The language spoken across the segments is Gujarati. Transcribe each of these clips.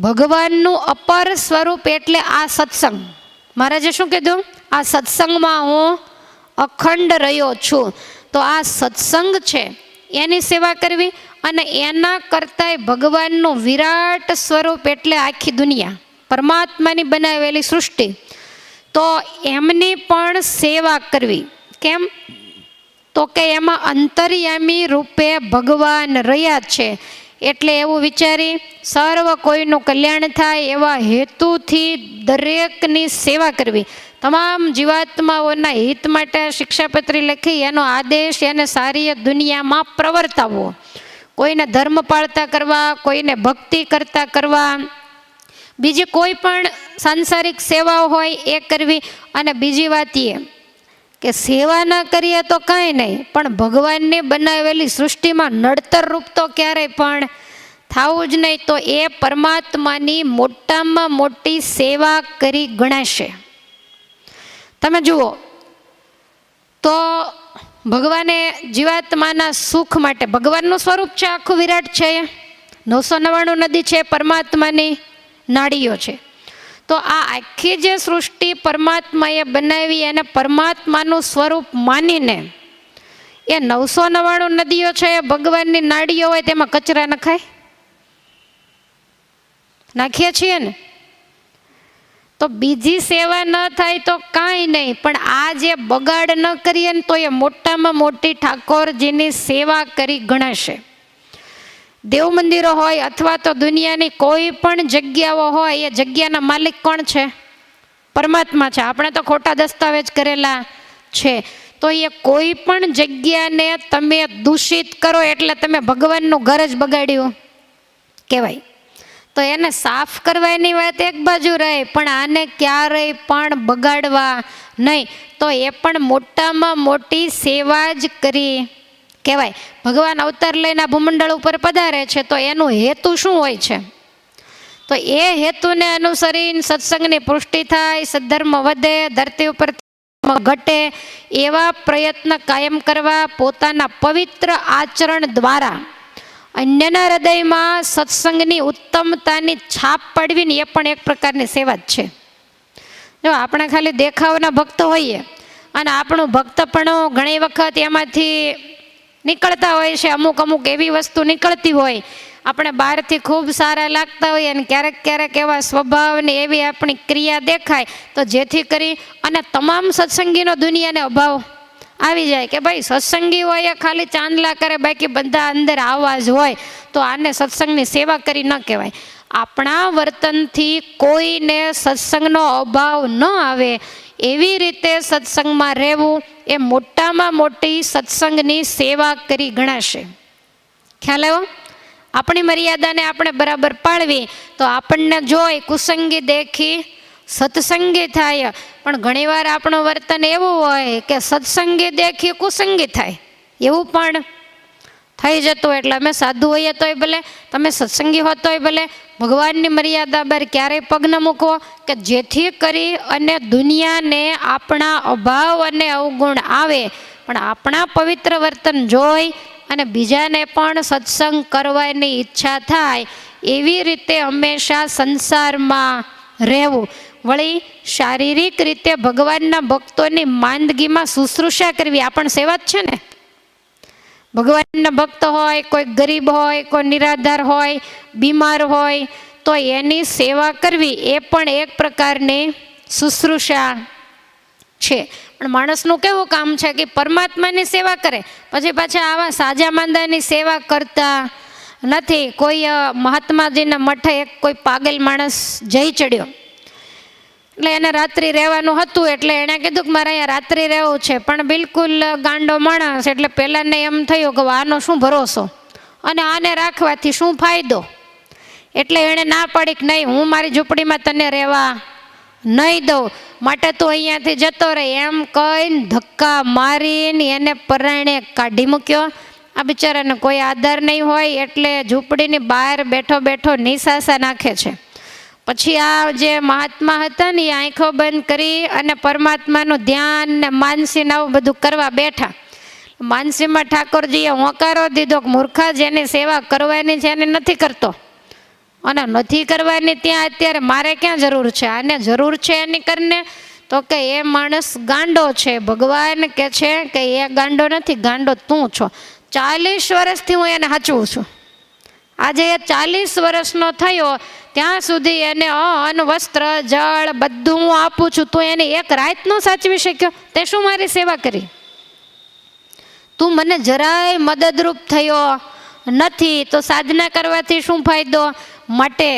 ભગવાનનું અપર સ્વરૂપ એટલે આ સત્સંગ. મહારાજે શું કીધું? આ સત્સંગમાં હું અખંડ રહ્યો છું. તો આ સત્સંગ છે, એની સેવા કરવી અને એના કરતાંય ભગવાનનું વિરાટ સ્વરૂપ એટલે આખી દુનિયા, પરમાત્માની બનાવેલી સૃષ્ટિ. તો એમની પણ સેવા કરવી. કેમ? તો કે એમાં અંતર્યામી રૂપે ભગવાન રહ્યા છે. એટલે એવું વિચારી, સર્વ કોઈનું કલ્યાણ થાય એવા હેતુથી દરેકની સેવા કરવી. તમામ જીવાત્માઓના હિત માટે શિક્ષાપત્રી લખી, એનો આદેશ એને સારી દુનિયામાં પ્રવર્તાવવો. કોઈને ધર્મ પાળતા કરવા, કોઈને ભક્તિ કરતા કરવા. બીજી કોઈ પણ સાંસારિક સેવાઓ હોય એ કરવી. અને બીજી વાત એ કે સેવા ન કરીએ તો કાંઈ નહીં, પણ ભગવાનની બનાવેલી સૃષ્ટિમાં નડતર રૂપ તો ક્યારેય પણ થવું જ નહીં, તો એ પરમાત્માની મોટામાં મોટી સેવા કરી ગણાશે. તમે જુઓ, તો ભગવાને જીવાત્માના સુખ માટે, ભગવાનનું સ્વરૂપ છે, આખું વિરાટ છે, નવસો નવ્વાણું નદી છે, પરમાત્માની નાડીઓ છે. તો આ આખી જે સૃષ્ટિ પરમાત્માએ બનાવી અને પરમાત્માનું સ્વરૂપ માનીને એ નવસો નવ્વાણું નદીઓ છે, એ ભગવાનની નાડીઓ હોય તેમાં કચરા નખાય? નાખીએ છીએ ને? તો બીજી સેવા ન થાય તો કાંઈ નહીં, પણ આ જે બગાડ ન કરીએ ને તો એ મોટામાં મોટી ઠાકોરજીની સેવા કરી ગણાશે. દેવ મંદિરો હોય અથવા તો દુનિયાની કોઈ પણ જગ્યાઓ હોય, એ જગ્યાના માલિક કોણ છે? પરમાત્મા છે. આપણે તો ખોટા દસ્તાવેજ કરેલા છે. તો એ કોઈ પણ જગ્યાને તમે દૂષિત કરો એટલે તમે ભગવાનનું ઘર જ બગાડ્યું કહેવાય. તો એને સાફ કરવાની વાત એક બાજુ રહે, પણ આને ક્યારેય પણ બગાડવા નહીં. તો એ પણ મોટામાં મોટી સેવા જ કરી કહેવાય, ભગવાન અવતાર લઈને ભૂમંડળ ઉપર પધારે છે, તો એનું હેતુ શું હોય છે? તો એ હેતુને અનુસરીને સત્સંગની પુષ્ટિ થાય, સદ્ધર્મ વધે, ધરતી ઉપર ઘટે, એવા પ્રયત્ન કાયમ કરવા પોતાના પવિત્ર આચરણ દ્વારા અન્યના હૃદયમાં સત્સંગની ઉત્તમતાની છાપ પડવીને એ પણ એક પ્રકારની સેવા જ છે. જો આપણે ખાલી દેખાવના ભક્ત હોઈએ, અને આપણું ભક્તપણું ઘણી વખત એમાંથી નીકળતા હોય છે, અમુક અમુક એવી વસ્તુ નીકળતી હોય. આપણે બહારથી ખૂબ સારા લાગતા હોઈએ અને ક્યારેક ક્યારેક એવા સ્વભાવને એવી આપણી ક્રિયા દેખાય, તો જેથી કરી અને તમામ સત્સંગીનો દુનિયાને અભાવ આવી જાય કે ભાઈ સત્સંગી હોય ખાલી ચાંદલા કરે, બાકી બધા અંદર આવાજ હોય, તો આને સત્સંગની સેવા કરી ન કહેવાય. આપણા વર્તનથી કોઈને સત્સંગનો અભાવ ન આવે, એવી રીતે સત્સંગમાં રહેવું એ મોટામાં મોટી સત્સંગની સેવા કરી ગણાશે. ખ્યાલ આવ્યો? આપણી મર્યાદાને આપણે બરાબર પાળવી તો આપણને જોઈ કુસંગી દેખી સત્સંગી થાય. પણ ઘણીવાર આપણું વર્તન એવું હોય કે સત્સંગી દેખી કુસંગી થાય. એવું પણ થઈ જતું એટલે અમે સાધુ હોઈએ તોય ભલે, તમે સત્સંગી હો તોય ભલે, ભગવાનની મર્યાદા બહાર ક્યારેય પગ ન મૂકવો કે જેથી કરી અને દુનિયાને આપણા અભાવ અને અવગુણ આવે. પણ આપણા પવિત્ર વર્તન જોઈ અને બીજાને પણ સત્સંગ કરવાની ઈચ્છા થાય, એવી રીતે હંમેશા સંસારમાં રહેવું. વળી શારીરિક રીતે ભગવાનના ભક્તોની માંદગીમાં શુશ્રૂષા કરવી, આ પણ સેવા જ છે ને? ભગવાનના ભક્ત હોય, કોઈ ગરીબ હોય, કોઈ નિરાધાર હોય, બીમાર હોય, તો એની સેવા કરવી એ પણ એક પ્રકારની શુશ્રૂષા છે. પણ માણસનું કેવું કામ છે કે પરમાત્માની સેવા કરે, પછી પાછા આવા સાજા માંદાની સેવા કરતા નથી. કોઈ મહાત્માજીના મઠે એક કોઈ પાગલ માણસ જઈ ચડ્યો. એટલે એને રાત્રિ રહેવાનું હતું એટલે એણે કીધું કે મારે અહીંયા રાત્રિ રહેવું છે. પણ બિલકુલ ગાંડો માણસ એટલે પહેલાંને એમ થયું કે આનો શું ભરોસો? અને આને રાખવાથી શું ફાયદો? એટલે એણે ના પાડી કે નહીં, હું મારી ઝૂંપડીમાં તને રહેવા નહીં દઉં. માટે તું અહીંયાથી જતો રહે. એમ કહીને ધક્કા મારીને એને પરાણે કાઢી મૂક્યો. આ બિચારાને કોઈ આધાર નહીં હોય એટલે ઝૂંપડીની બહાર બેઠો બેઠો નિશાસા નાખે છે. પછી આ જે મહાત્મા હતા ને, એ આંખો બંધ કરી અને પરમાત્માનું ધ્યાન ને માનસી ને આવું બધું કરવા બેઠા. માનસીમાં ઠાકોરજીએ હોંકારો દીધો કે મૂર્ખા જેની સેવા કરવાની છે એને નથી કરતો. અને નથી કરવાની ત્યાં અત્યારે મારે ક્યાં જરૂર છે? આને જરૂર છે એની કરીને? તો કે એ માણસ ગાંડો છે. ભગવાન કે છે કે એ ગાંડો નથી, ગાંડો તું છો. ચાલીસ વર્ષથી હું એને સાચવું છું. આજે એ ચાલીસ વર્ષનો થયો, ત્યાં સુધી એને અન્ન, વસ્ત્ર, જળ બધું હું આપું છું, તું એને એક રાતનું સાચવી શક્યો? તે શું મારી સેવા કરી? તું મને જરાય મદદરૂપ થયો નથી, તો સાધના કરવાથી શું ફાયદો? માટે,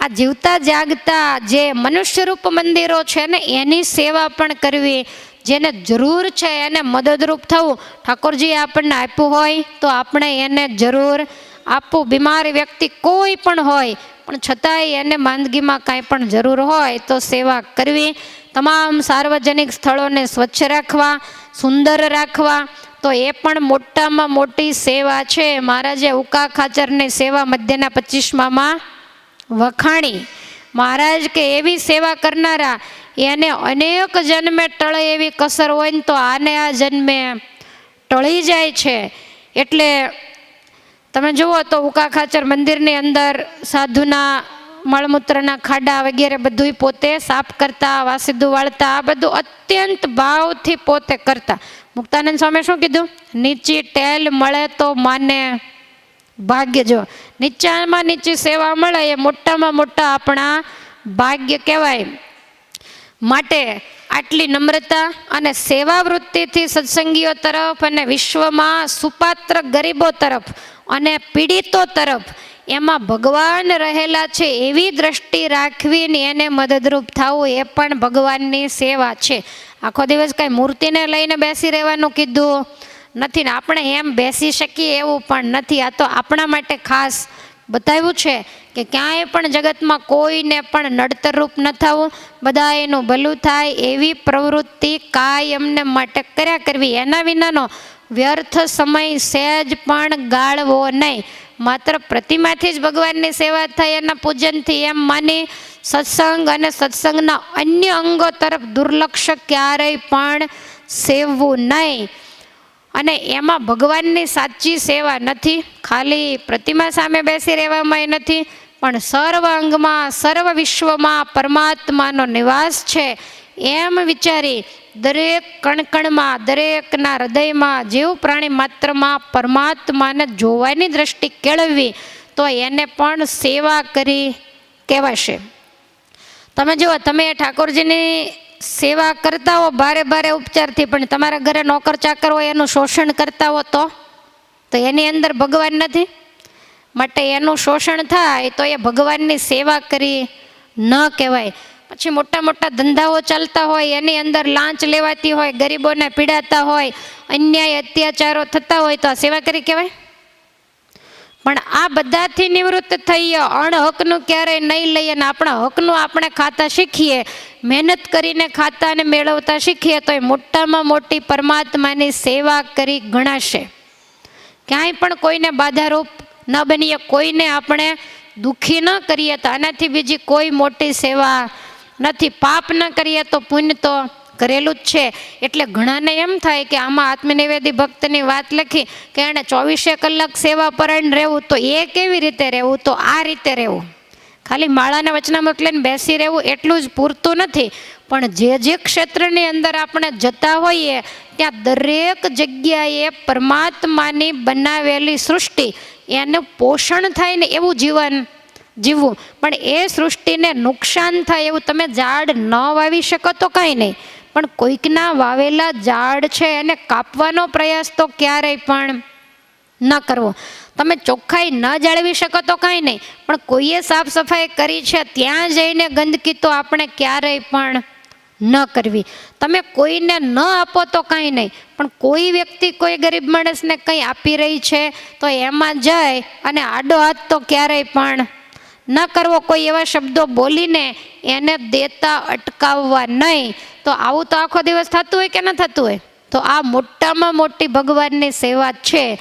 આ જીવતા જાગતા જે મનુષ્યરૂપ મંદિરો છે ને, એની સેવા પણ કરવી, જેને જરૂર છે એને મદદરૂપ થવું. ઠાકોરજીએ આપણને આપ્યું હોય, તો આપણે એને જરૂર આપવું બીમાર વ્યક્તિ કોઈ પણ હોય, પણ છતાંય એને માંદગીમાં કાંઈ પણ જરૂર હોય તો સેવા કરવી. તમામ સાર્વજનિક સ્થળોને સ્વચ્છ રાખવા, સુંદર રાખવા, તો એ પણ મોટામાં મોટી સેવા છે. મહારાજે ઉકા ખાચરની સેવા મધ્યના પચીસમાં વખાણી. મહારાજ કે એવી સેવા કરનારા, એને અનેક જન્મે ટળે એવી કસર હોય ને તો આને આ જન્મે ટળી જાય છે. એટલે તમે જુઓ તો ઉકા ખાચર મંદિરની અંદર સાધુના મળમૂત્રના ખાડા વગેરે બધું પોતે સાફ કરતા, વાસીદુ વાળતા, આ બધું અત્યંત ભાવથી પોતે કરતા. મુક્તાનંદ સ્વામી શું કીધું? નીચી ટેલ મળે તો માને ભાગ્ય. જો નીચામાં નીચી સેવા મળે એ મોટામાં મોટા આપણા ભાગ્ય કહેવાય. માટે આટલી નમ્રતા અને સેવા વૃત્તિથી સત્સંગીઓ તરફ અને વિશ્વમાં સુપાત્ર ગરીબો તરફ અને પીડિતો તરફ એમાં ભગવાન રહેલા છે એવી દ્રષ્ટિ રાખવીને એને મદદરૂપ થવું એ પણ ભગવાનની સેવા છે. આખો દિવસ કાંઈ મૂર્તિને લઈને બેસી રહેવાનું કીધું. નથી ને આપણે એમ બેસી શકીએ એવું પણ નથી. આ તો આપણા માટે ખાસ બતાવ્યું છે કે ક્યાંય પણ જગતમાં કોઈને પણ નડતરરૂપ ન થવું, બધા એનું ભલું થાય એવી પ્રવૃત્તિ કાયમને માટે કર્યા કરવી. એના વિનાનો વ્યર્થ સમય સહેજ પણ ગાળવો નહીં. માત્ર પ્રતિમાથી જ ભગવાનની સેવા થાય એના પૂજનથી એમ માની સત્સંગ અને સત્સંગના અન્ય અંગો તરફ દુર્લક્ષ ક્યારેય પણ સેવવું નહીં. અને એમાં ભગવાનની સાચી સેવા નથી. ખાલી પ્રતિમા સામે બેસી રહેવામાં નથી, પણ સર્વ અંગમાં, સર્વ વિશ્વમાં પરમાત્માનો નિવાસ છે. એમ વિચારી દરેક કણકણમાં, દરેકના હૃદયમાં જીવ પ્રાણી માત્રમાં પરમાત્માને જોવાની દ્રષ્ટિ કેળવવી, તો એને પણ સેવા કરી કહેવાશે. તમે જુઓ, તમે ઠાકોરજીની સેવા કરતા હો ભારે ભારે ઉપચારથી, પણ તમારા ઘરે નોકર ચાકર હોય એનું શોષણ કરતા હો તો? તો એની અંદર ભગવાન નથી? માટે એનું શોષણ થાય તો એ ભગવાનની સેવા કરી ન કહેવાય. પછી મોટા મોટા ધંધાઓ ચાલતા હોય, એની અંદર લાંચ લેવાતી હોય, ગરીબોને પીડાતા હોય, અન્યાય, અત્યાચારો થતા હોય તો આ સેવા કરી કહેવાય? પણ આ બધાથી નિવૃત્ત થઈએ, અણહકનું ક્યારેય નહીં લઈએ અને આપણા હકનું આપણે ખાતા શીખીએ. મહેનત કરીને ખાતાને મેળવતા શીખીએ તો એ મોટામાં મોટી પરમાત્માની સેવા કરી ગણાશે. ક્યાંય પણ કોઈને બાધારૂપ ન બનીએ, કોઈને આપણે દુઃખી ન કરીએ તો આનાથી બીજી કોઈ મોટી સેવા નથી. પાપ ન કરીએ તો પુણ્ય તો કરેલું જ છે. એટલે ઘણાને એમ થાય કે આમાં આત્મનિવેદી ભક્તની વાત લખી કે એણે ચોવીસે કલાક સેવા પરાયણ રહેવું તો એ કેવી રીતે રહેવું? તો આ રીતે રહેવું. ખાલી માળાને વચનામૃત લઈને બેસી રહેવું એટલું જ પૂરતું નથી. પણ જે જે ક્ષેત્રની અંદર આપણે જતા હોઈએ, ત્યાં દરેક જગ્યાએ પરમાત્માની બનાવેલી સૃષ્ટિ, એનું પોષણ થાય ને એવું જીવન જીવવું. પણ એ સૃષ્ટિને નુકસાન થાય એવું તમે ઝાડ ન વાવી શકો તો કાંઈ નહીં. પણ કોઈકના વાવેલા ઝાડ છે એને કાપવાનો પ્રયાસ તો ક્યારેય પણ ન કરવો. તમે ચોખ્ખાઈ ન જાળવી શકો તો કાંઈ નહીં, પણ કોઈએ સાફ સફાઈ કરી છે ત્યાં જઈને ગંદકી તો આપણે ક્યારેય પણ ન કરવી. તમે કોઈને ન આપો તો કાંઈ નહીં, પણ કોઈ વ્યક્તિ, કોઈ ગરીબ માણસને કંઈ આપી રહી છે તો એમાં જાય અને આડો હાથ તો ક્યારેય પણ ન કરવો, કોઈ એવા શબ્દો બોલીને એને દેતા અટકાવવા નહીં. તો આવું તો આખો દિવસ થતું હોય કે ન થતું હોય? તો આ મોટામાં મોટી ભગવાનની સેવા છે.